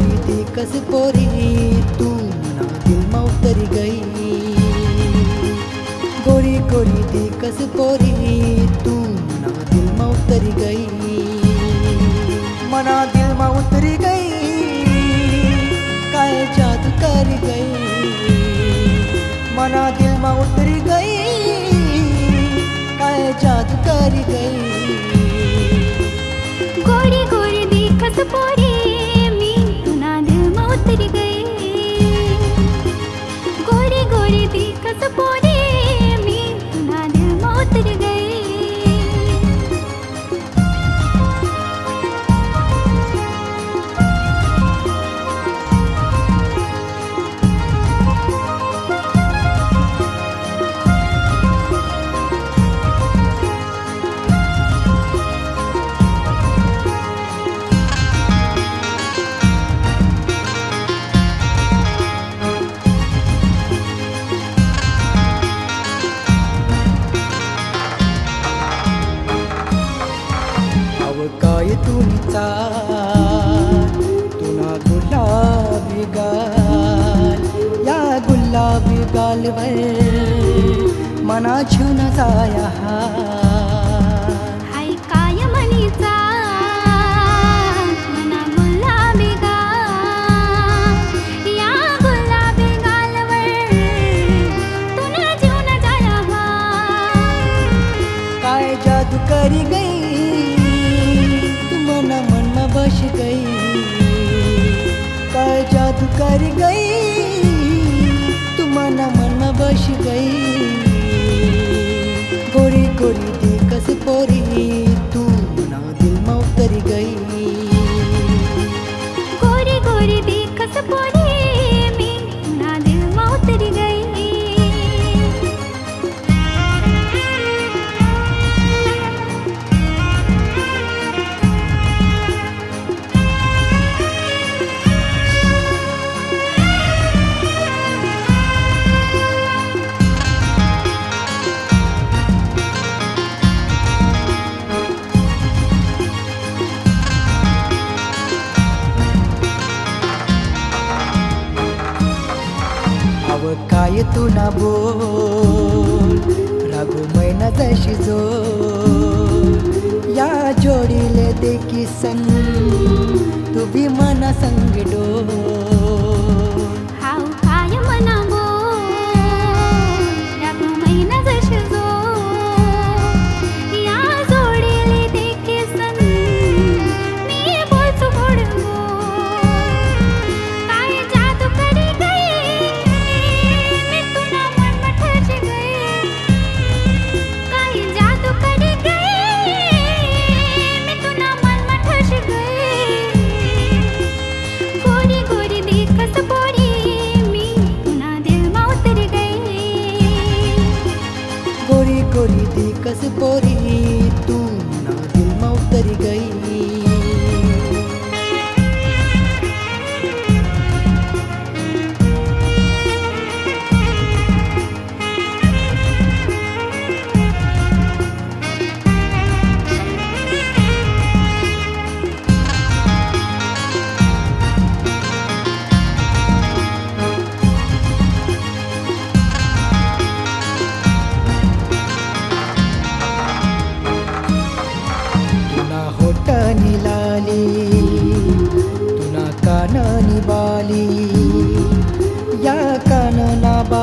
गोरी ती कस पोरी? तू मना दिल मा गई. गोरी गोरी ती कस पोरी? तू मना दिल गई. मना दिल मा गई. काय जादू कर गई? मना दिल मा गई. काय जादू कर गई? that's a. तुमचा. तुला गुलाबी गाल या गुलाबी गालवर मना छून जाया गई तू ना बोल. रागू मैना जशी जो या जोडीले देखी संग तू भी मना संग डोल.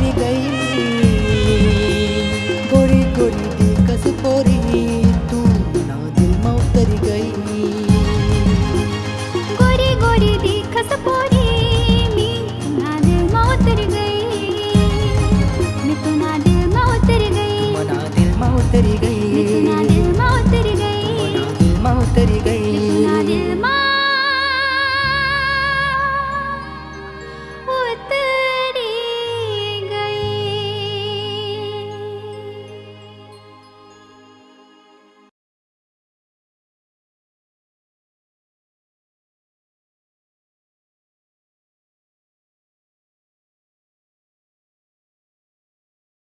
मेरी गई